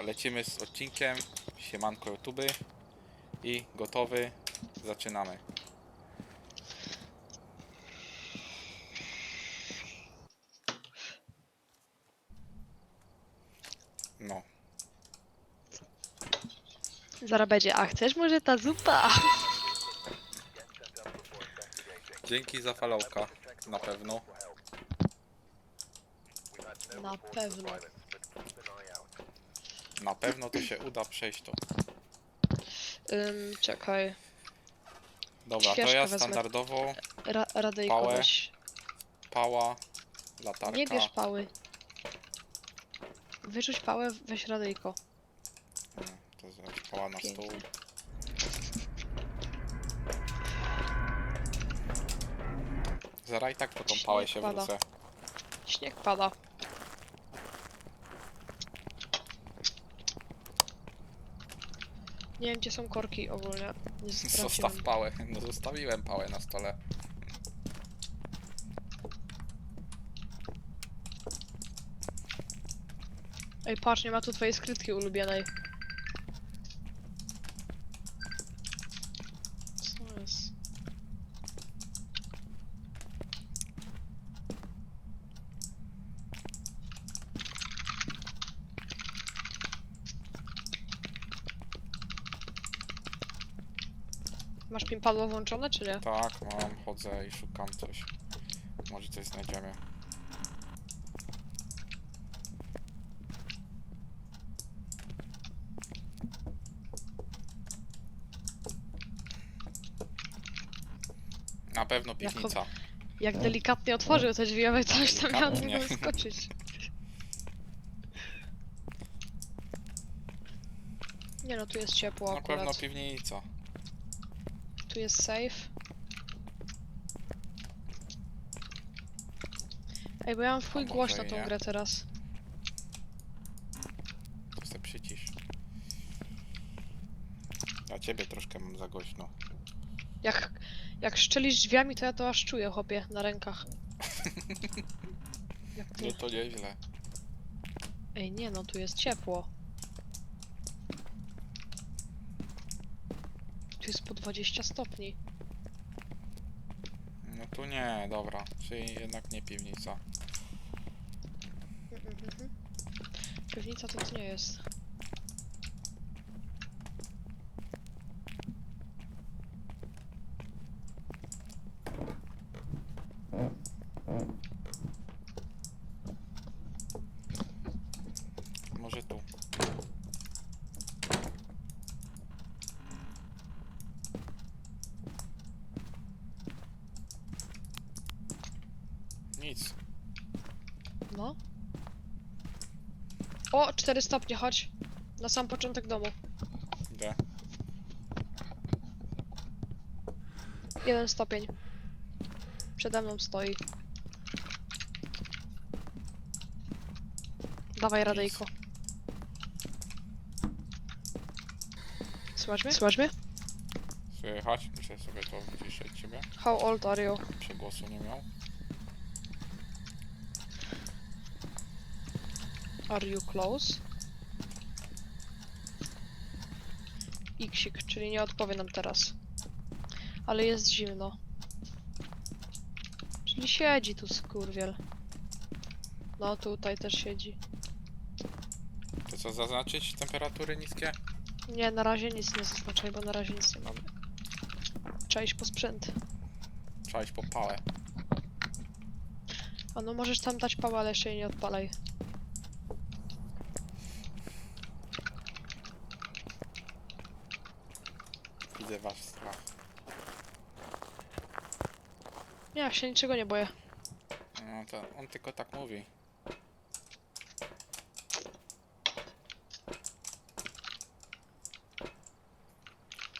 Lecimy z odcinkiem. Siemanko YouTube. I gotowy. Zaczynamy. No. Zaraz będzie, a chcesz może ta zupa? Dzięki za followka. Na pewno. Na pewno. Na pewno to się uda przejść to. Ym, czekaj. Dobra, to ja wezmę. standardowo Ra Pałę. weź. pała, latarka. Nie bierz pały. Wyrzuć pałę, weź radyjko. Mm, To zaraz pała na Pięknie. stół. Zaraz i tak po tą Śnieg pałę się pada. wrócę. Śnieg pada. Nie wiem gdzie są korki ogólnie. Nie Zostaw pałę. No zostawiłem pałę na stole. Ej patrz, nie ma tu twojej skrytki ulubionej. Co jest? Masz pimpadło włączone, czy nie? Tak, mam, chodzę i szukam coś. Może coś znajdziemy. Na pewno piwnica. Jak delikatnie otworzył te drzwi, aby coś tam z Delikatnie. niego skoczyć. Nie no, tu jest ciepło Na pewno akurat. piwnica. Tu jest safe. Ej, bo ja mam może głośno tą grę teraz. To se przycisz. Ja ciebie troszkę mam za głośno. Jak, jak szczelisz drzwiami, to ja to aż czuję, chłopie, na rękach. Jak No nie. to nieźle. Ej, nie no, tu jest ciepło. Jest po 20 stopni. No tu nie, dobra. Czyli jednak nie piwnica. Mhm, mhm. Piwnica to to nie jest. Może tu. Nic. No. O, 4 stopnie, chodź. Na sam początek domu. Idę. Jeden stopień. Przede mną stoi. Dawaj radyjko. Słuchasz mnie? Słuchasz mnie? Słychać? Muszę sobie to wyciszyć ciebie. How old are you? Przegłosu nie miał. Are you close? Iksik, czyli nie odpowie nam teraz. Ale jest zimno. Czyli siedzi tu skurwiel. No tutaj też siedzi. To co zaznaczyć? Temperatury niskie? Nie, na razie nic nie zaznaczaj, bo na razie nic nie mamy. Trzeba iść po sprzęt. Trzeba iść po pałę. A no możesz tam dać pałę, ale jeszcze jej nie odpalaj. Widzę wasz strach. Nie, ja się niczego nie boję. No to on tylko tak mówi.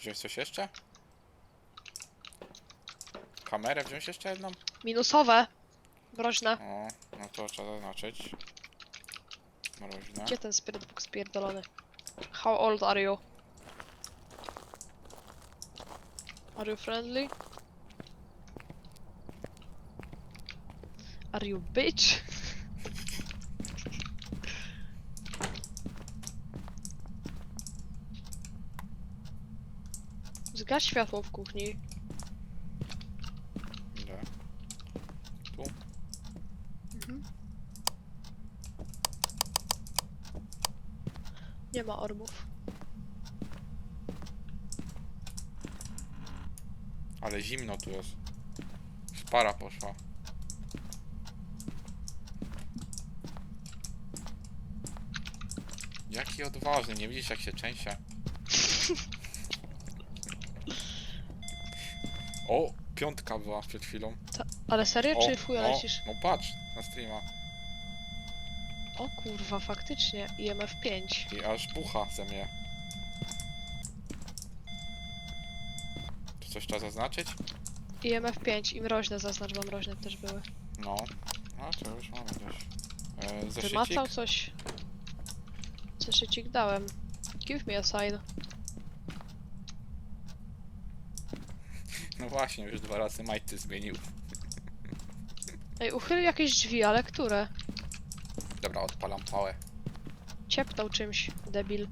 Wziąć coś jeszcze? Kamerę wziąć jeszcze jedną? Minusowe! Mroźne. O, no to trzeba zaznaczyć. Mroźne. Gdzie ten spirit book spierdolony? How old are you? Are you friendly? Are you bitch? Światło w kuchni. Mhm. Nie ma ormów. Ale zimno tu jest. Spara poszła. Jaki odważny, nie widzisz jak się trzęsie? O, piątka była przed chwilą. Ale serio, O, czy w chuja no, lecisz? no patrz na streama. O kurwa, faktycznie. IMF 5. I aż bucha ze mnie. Coś trzeba zaznaczyć? IMF 5 i mroźne zaznacz, bo mroźne też były. No. No to już mamy gdzieś. E, zeszycik? Wymacał coś? Zeszycik dałem. Give me a sign. No właśnie, już dwa razy majty zmienił. Ej, uchyl jakieś drzwi, ale które? Dobra, odpalam pałę. Ciepnął czymś, debil.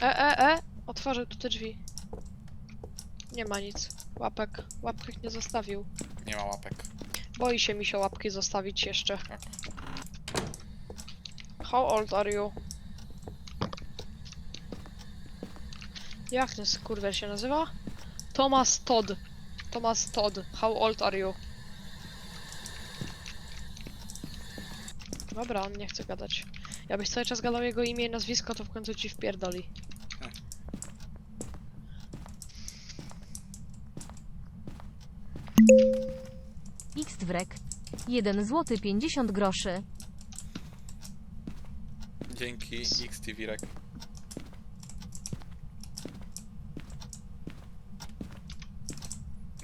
E, e, e! Otworzył tu te drzwi. Nie ma nic. Łapek. Łapek nie zostawił. Nie ma łapek. Boi się mi się łapki zostawić jeszcze. Tak. How old are you? Jak ten skurwiel się nazywa? Thomas Todd. Thomas Todd. How old are you? Dobra, on nie chce gadać. Jakbyś cały czas gadał jego imię i nazwisko, to w końcu ci wpierdoli. Xtwrek. 1 zł 50 groszy. Dzięki XTV Rek.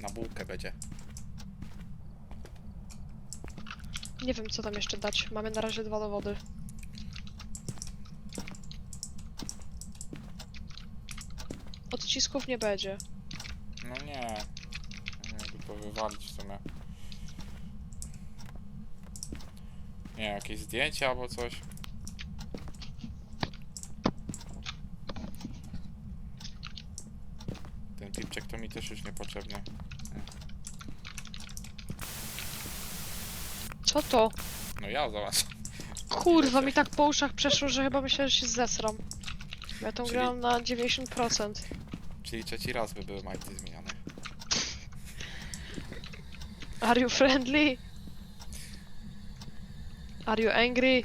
Na bułkę będzie. Nie wiem, co tam jeszcze dać. Mamy na razie dwa dowody. Odcisków nie będzie. No nie. Jakby to wywalić w sumie. Nie, jakieś zdjęcia albo coś. Ten tipczek to mi też już niepotrzebny. Co to? No ja zobacz. Kurwa, mi tak po uszach przeszło, że chyba myślę, że się zesram. Ja tą Czyli- grałam na 90%. Czyli trzeci raz by były majty zmieniane. Are you friendly? Are you angry?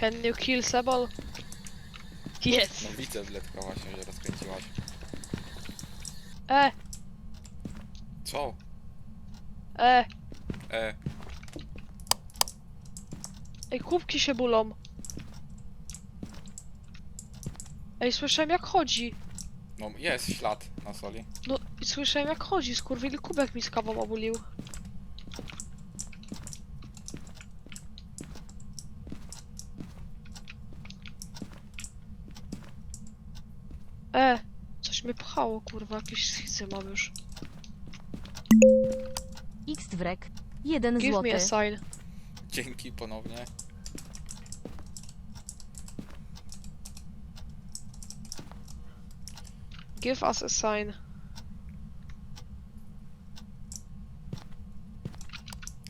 Can you kill Sebol? Yes! No widzę Bledka właśnie, że rozkręciłaś. E, Co? e, E, ej, kubki się bulą. Ej, słyszałem jak chodzi. no jest ślad na soli. No, i słyszałem jak chodzi, skurwili kubek mi z kawą obulił. E, coś mnie pchało, kurwa, jakieś schizy mam już. Xtwrek. 1 Give zł. me a sign. Dzięki ponownie. Give us a sign.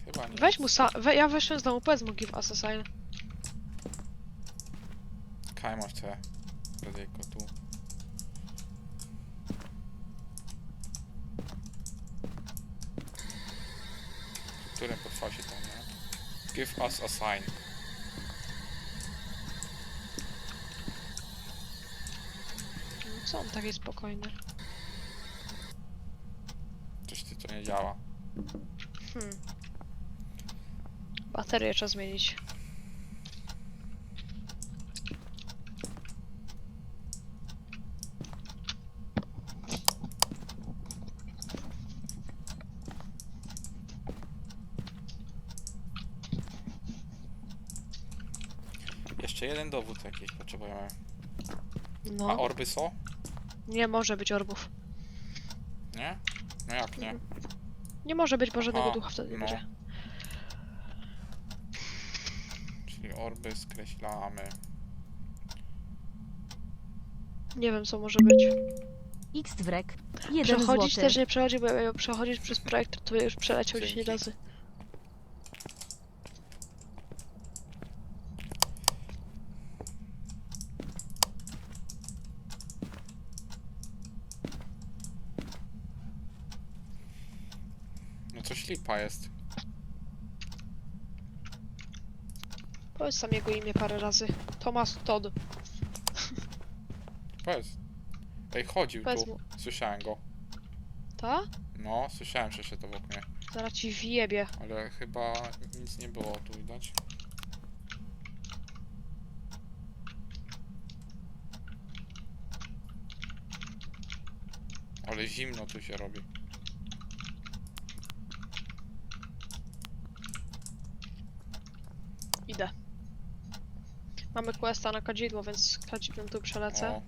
Chyba nie. Weź mu sa... We, ja weszłem z domu, powiedz mu give us a sign. Kaj masz te. Radyjko tu. W którym podfasie tam, nie? Give us a sign. No Co on taki spokojny? Coś ty to nie działa. Hmm. Baterię trzeba zmienić. Jeden dowód jakiś potrzebujemy. A No, orby są? nie może być orbów. Nie? No jak nie? Nie może być, bo żadnego Aha, ducha wtedy nie no. będzie. orby skreślamy. Nie wiem co może być. X wrek. 1 Przechodzić złoty. też nie przechodzi, bo jak przechodzisz przez projekt, to już przeleciał 10 Dzięki. razy. Coś lipa jest. Powiedz tam jego imię parę razy. Thomas Todd. Powiedz. Ej, chodził Powiedz tu. mu. Słyszałem go. Ta? No, słyszałem, że się to obok mnie. Zaraz ci wjebie. Ale chyba nic nie było tu widać. Ale zimno tu się robi. Idę. Mamy questa na kadzidło, więc kadzidłem tu przelecę. O.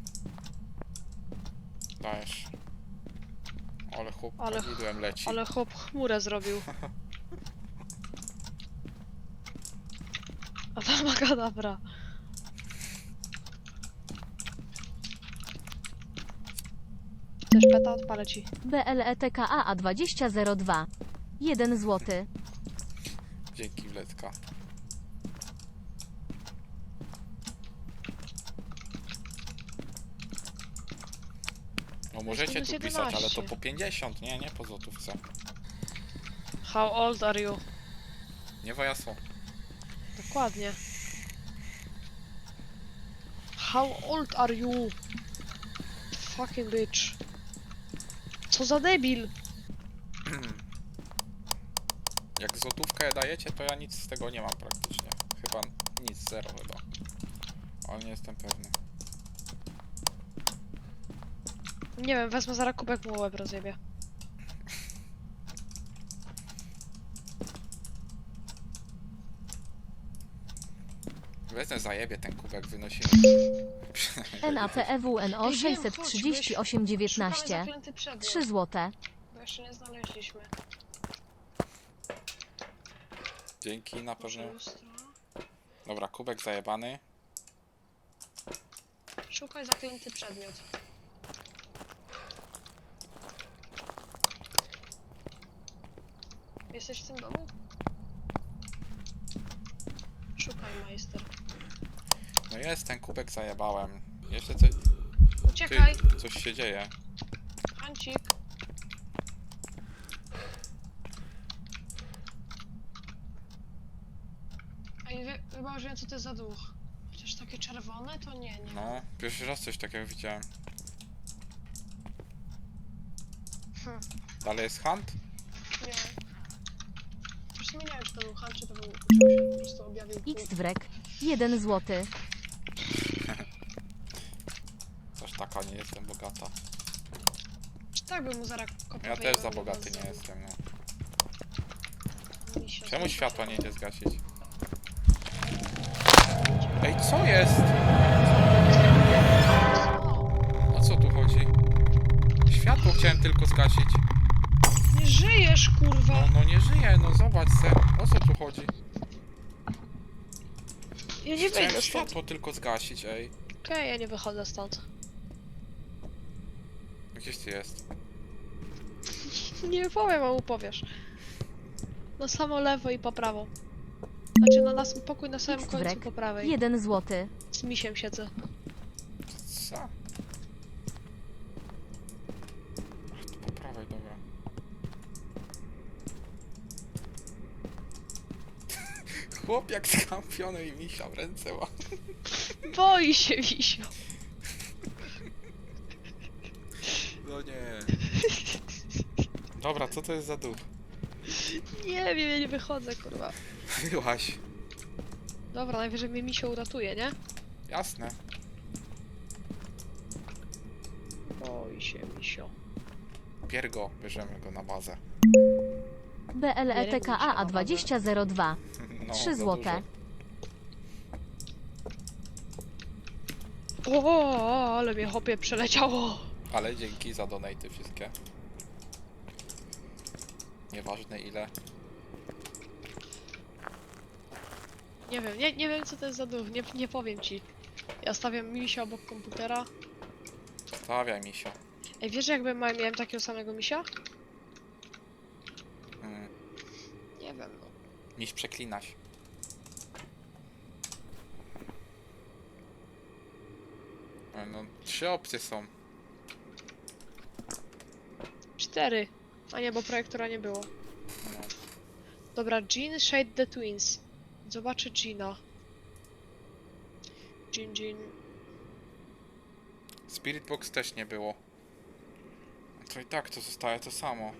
Dajesz. Ale chłop Ale ch- kadzidłem leci. Ale chłop chmurę zrobił. A tam makadabra. Chcesz peta? Odpalę ci. BLETKA 2002. 1 złoty. Dzięki Wletka. No możecie tu pisać, ale to 11. po 50, nie, nie po złotówce. How old are you? Nie wajasło. Dokładnie. How old are you? Fucking bitch. Co za debil? Jak złotówkę dajecie, to ja nic z tego nie mam praktycznie. Chyba nic, zero chyba. Ale nie jestem pewny. Nie wiem, wezmę zaraz kubek mu łeb rozjebie. Wezmę zajebie ten kubek, wynosimy. NAPEWNO Ej, wiem, chodź, 63819. zaklęty przedmiot, 3 złote. bo jeszcze nie znaleźliśmy. Dzięki, na Może pewno. lustro? Dobra, kubek zajebany. Szukaj zaklęty przedmiot. Jesteś w tym domu? Szukaj, majster. No jest, ten kubek zajebałem. Jeszcze coś... Uciekaj! Ty, coś się dzieje. Hancik! Ej, już wiem co to jest za duch. Chociaż takie czerwone to nie, nie. No, pierwszy raz coś takiego widziałem. Hm, Dalej jest hunt? Nie. Właśnie nie wiem czy to był czy to był... Czy on się po prostu objawił. X wrek. 1 złoty. Coś taka, nie jestem bogata. Tak bym mu zaraz Ja też za bogaty nie jestem, no. Czemu światła nie idzie zgasić? Ej, co jest? O co tu chodzi? Światło chciałem tylko zgasić. Nie żyjesz, kurwa! No, no nie żyję, no zobacz se. O co tu chodzi? Ja nie Chciałem wyjdę stąd. światło tylko zgasić, ej. Okej, ja nie wychodzę stąd. Gdzieś ty jest? Nie powiem, a mu powiesz. Na samo lewo i po prawo. Znaczy na nas pokój na samym końcu po prawej. 1 złoty. Z misiem siedzę. Co? Ach, to po prawej, dobra. Chłop jak skampiony i misia w ręce ma. Boi się misio. No nie. Dobra, co to jest za duch? Nie wiem, ja nie wychodzę, kurwa. Byłaś. Dobra, najwyżej mnie misio uratuje, nie? Jasne. Boi się misio. Piergo, bierzemy go na bazę. BLETKA 2002. No, 3 za złote. O, ale mnie hopie przeleciało. Ale dzięki za donaty wszystkie. Nieważne ile. Nie wiem, nie, nie wiem co to jest za duch, nie, nie powiem ci. Ja stawiam misia obok komputera. Stawiaj mi się. Ej, wiesz jakby ma- miałem takiego samego misia? Mm. Nie wiem, no. Miś przeklinaś. E, No, trzy opcje są. Cztery. A nie, bo projektora nie było. No. Dobra, Jean, Shade the Twins. Zobaczę Gina. Jean, Jean. Spirit Box też nie było. To i tak to zostaje to samo.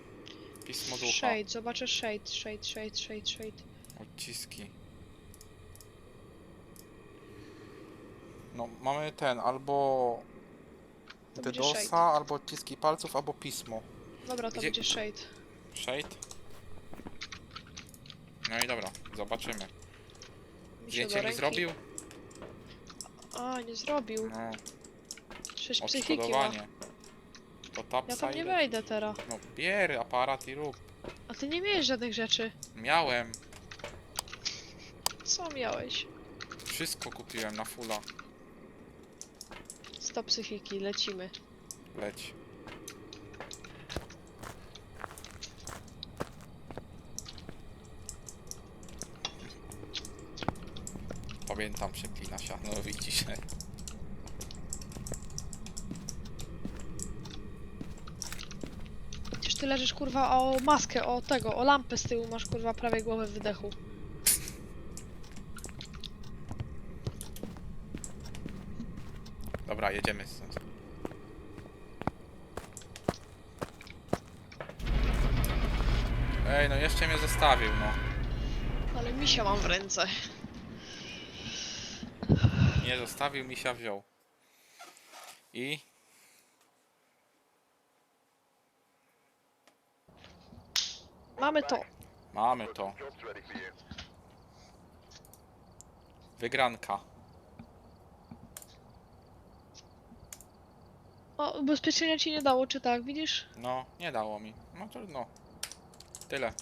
Pismo ducha. Shade, zobaczę Shade, Shade, Shade, Shade, Shade. Odciski. No, mamy ten, albo To będzie DDoSa, Shade. albo odciski palców, albo pismo. Dobra, to Gdzie- będzie Shade. Shade? No i dobra, zobaczymy. Mi się Zdjęcie do mi ręki- zrobił? A, nie zrobił. No, Sześć psychiki ma. odszkodowanie. To Ja tapsa tam nie wejdę teraz. No, bierz aparat i rób. A ty nie miałeś żadnych rzeczy. Miałem. Co miałeś? Wszystko kupiłem na fulla. Stop psychiki, lecimy. Leć. Pamiętam przeklina się, no widzisz. Przecież ty leżysz kurwa o maskę, o tego, o lampę z tyłu masz kurwa prawie głowę w wydechu. Dobra, jedziemy stąd. Ej, no jeszcze mnie zostawił, no. Ale misia mam w ręce. Nie zostawił, misia wziął. I? Mamy to. Mamy to. Wygranka. O, ubezpieczenia ci nie dało, czy tak, widzisz? No, nie dało mi. No trudno. Tyle.